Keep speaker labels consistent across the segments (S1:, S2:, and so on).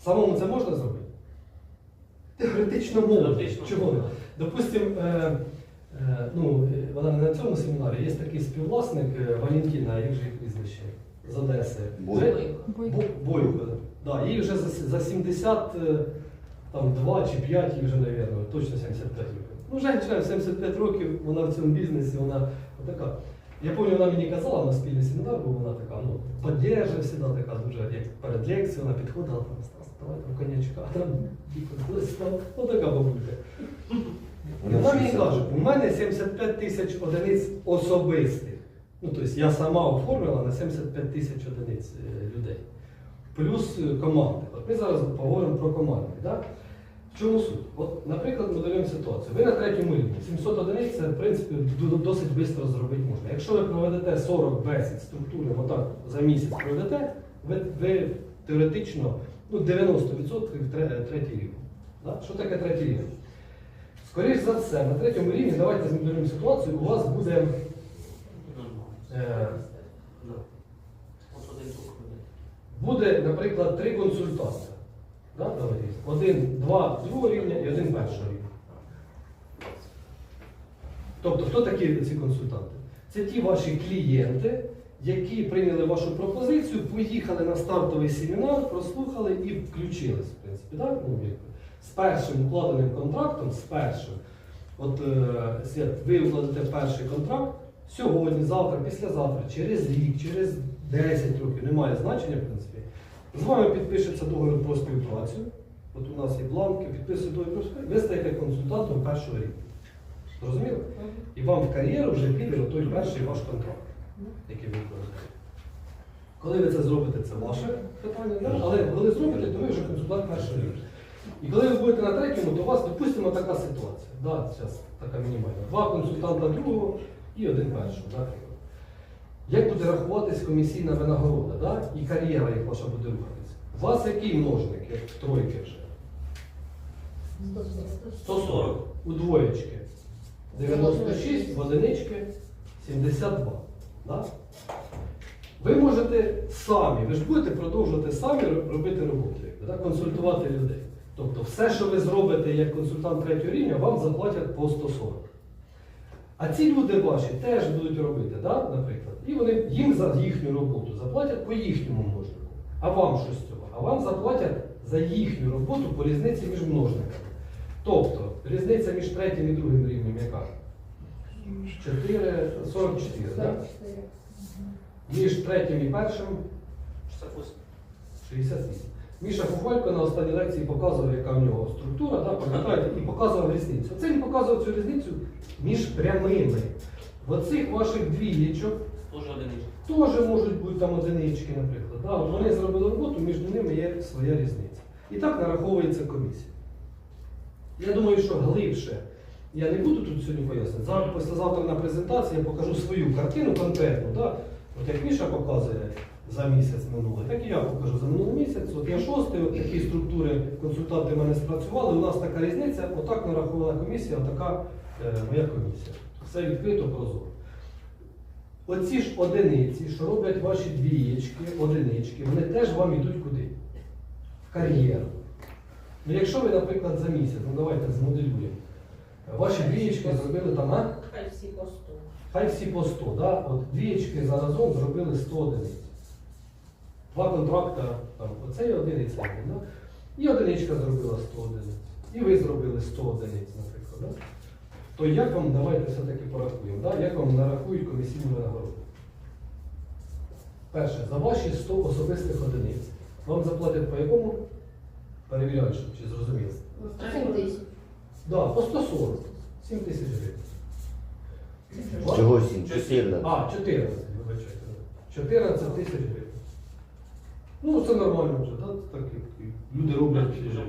S1: Самому це можна зробити? Теоретично можна.
S2: Теоретично
S1: Чого?
S2: можна.
S1: Допустим, е, е, ну, е, вона не на цьому семінарі, є такий співвласник е, Валентина, як же її прізвище, з Одеси.
S3: Бойко.
S1: Бойко. Да, їй вже за, за 70, е, там, 2 чи 5, їй вже, мабуть, точно 75 років. Ну, жінка в 75 років, вона в цьому бізнесі, вона така. Я пам'ятаю, вона мені казала на спільний семінар, бо вона така, ну, завжди така дуже, як перед лекцією, вона підходила, там, Давай там конячка, а там діко, ну така бабулька. І вона мені каже, у мене 75 тисяч одиниць особистих. Ну, тобто я сама оформила на 75 тисяч одиниць е, людей. Плюс е, команди. От ми зараз поговоримо про команди. Да? В чому суть? От, наприклад, моделюємо ситуацію. Ви на третьому рівні. 700 одиниць це, в принципі, досить швидко зробити можна. Якщо ви проведете 40 бесід структури, отак за місяць проведете, ви, ви теоретично ну, 90% третій рівень. Да? Що таке третій рівень? Скоріше за все, на третьому рівні, давайте змоделюємо ситуацію, у вас буде Е. Буде, наприклад, три консультанти. Да? Один, два другого рівня і один першого рівня. Тобто, хто такі ці консультанти? Це ті ваші клієнти, які прийняли вашу пропозицію, поїхали на стартовий семінар, прослухали і включились, в принципі. Да? Ну, з першим укладеним контрактом, з першим. От е, Свят, ви укладете перший контракт сьогодні, завтра, післязавтра, через рік, через 10 років, немає значення, в принципі. З вами підпишеться договір про співпрацю. От у нас є бланки, підписує договір про співпрацю, ви стаєте консультантом першого рівня. Зрозуміло? І вам в кар'єру вже піде той перший ваш контракт, який ви виконуєте. Коли ви це зробите, це ваше питання, да? але коли зробите, то ви вже консультант першого рівня. І коли ви будете на третьому, то у вас, допустимо, така ситуація. Да, зараз така мінімальна. Два консультанта другого і один першого. Да? Як буде рахуватись комісійна винагорода, да? і кар'єра, як ваша буде рухатись? У вас який множник, як тройки вже? 140. У двоєчки 96, в одинички 72. Да? Ви можете самі, ви ж будете продовжувати самі робити роботу, да? консультувати людей. Тобто все, що ви зробите як консультант третього рівня, вам заплатять по 140. А ці люди ваші теж будуть робити, да? наприклад, і вони їм за їхню роботу заплатять по їхньому множнику. А вам що з цього? А вам заплатять за їхню роботу по різниці між множниками. Тобто різниця між третім і другим рівнем яка? 4, 44, так? Між третім і першим
S2: 68.
S1: 68. Міша Фуфалько на останній лекції показував, яка в нього структура, да, пам'ятаєте, і показував різницю. Це він показував цю різницю між прямими. В оцих ваших двієчок
S2: Тоже
S1: теж можуть бути там одинички, наприклад. Да, от вони зробили роботу, між ними є своя різниця. І так нараховується комісія. Я думаю, що глибше я не буду тут сьогодні пояснити. Завтра, післязавтра на презентації я покажу свою картину конкретну. Да? От як Міша показує за місяць минулий, так і я покажу за минулий місяць. От я шостий, от такі структури консультанти в мене спрацювали. У нас така різниця, отак нарахована комісія, отака е, моя комісія. Все відкрито, прозоро. Оці ж одиниці, що роблять ваші двієчки, одинички, вони теж вам йдуть куди? В кар'єру. Ну, якщо ви, наприклад, за місяць, ну давайте змоделюємо. Ваші двієчки зробили там, а?
S4: Хай всі по 100.
S1: Хай всі по 100, да? От двієчки заразом зробили 100 одиниць. Два контракта, там, оцей один і цей один, да? І одиничка зробила 100 одиниць. І ви зробили 100 одиниць, наприклад. Да? То як вам, давайте все-таки порахуємо, да? як вам нарахують комісійну винагороду? Перше, за ваші 100 особистих одиниць. Вам заплатять по якому? Перевіряю, щоб чи зрозуміло.
S4: 7 тисяч.
S1: Да, по 140. 7 тисяч гривень.
S3: Чого 7? 14.
S1: А, 14, вибачайте. 14 тисяч гривень. Ну, це нормально вже, да? так? як і Люди роблять.
S2: Вже.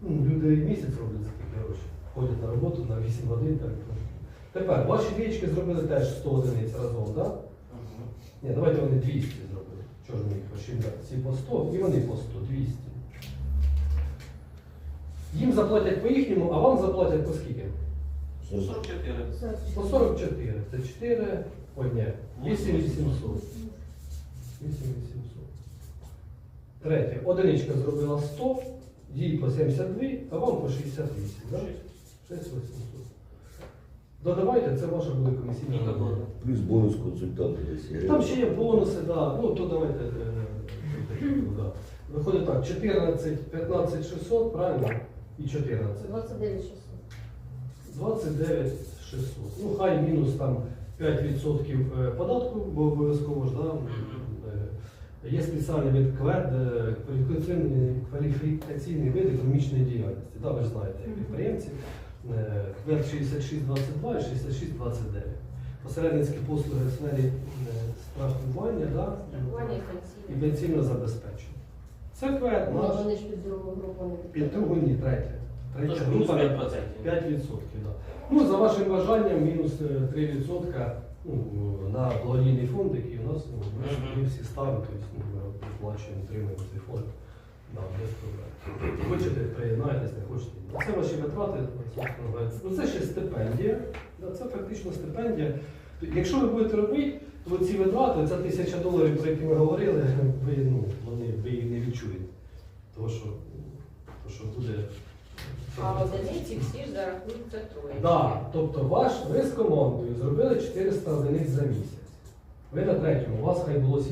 S1: Ну, люди місяць роблять за такі гроші. Ходять на роботу на 8 годин. Так. Тепер, ваші двічки зробили теж 100 одиниць разом, так? Да? Ні, давайте вони 200 зробили. Чого ж ми їх посчитати? Ці по 100 і вони по 100, 200. Їм заплатять по їхньому, а вам заплатять по скільки?
S2: 44.
S1: По 44. Це 4, ой, ні, 8800. 8800. Третє. Одиничка зробила 100, їй по 72, а вам по 68. Да? 6800. Додавайте, це ваша буде комісійна.
S2: Добре.
S3: Плюс бонус консультанта десь.
S1: Там ще є бонуси, да. ну то давайте. е, да. Виходить так, 14, 15 600, правильно? І 14.
S4: 29 600.
S1: 29 600. Ну, хай мінус там 5% е, податку, бо обов'язково ж, да? Е, Є спеціальний вид КВЕД, е, кваліфікаційний, вид економічної діяльності. Да, ви ж знаєте, як підприємці. Е, КВЕД 6622 і 6629. Посередницькі послуги в сфері е, страхування да?
S4: І пенсійне
S1: забезпечення. Це КВЕД наш.
S4: під другу
S1: ні, третя. Третя
S2: Тож
S1: група
S2: 5%.
S1: 5%. Да. Ну, за вашим бажанням, мінус е, 3% ну, на благодійний фонд, який у нас ну, ми, ж- ми всі ставимо, тобто ну, ми оплачуємо, отримуємо цей фонд. Да, без проблем. Хочете, приєднайтесь, не хочете. ні. Це ваші витрати. собственно говоря. Ну, це ще стипендія. Да, це фактично стипендія. Якщо ви будете робити, то ці витрати, ця тисяча доларів, про які ми говорили, ви, ну, вони, ви їх не відчуєте. Тому що, тому що буде.
S5: А одиниці всі ж зарахуються троє.
S1: Да, тобто ваш, ви з командою зробили 400 одиниць за місяць. Ви на третьому, у вас хай було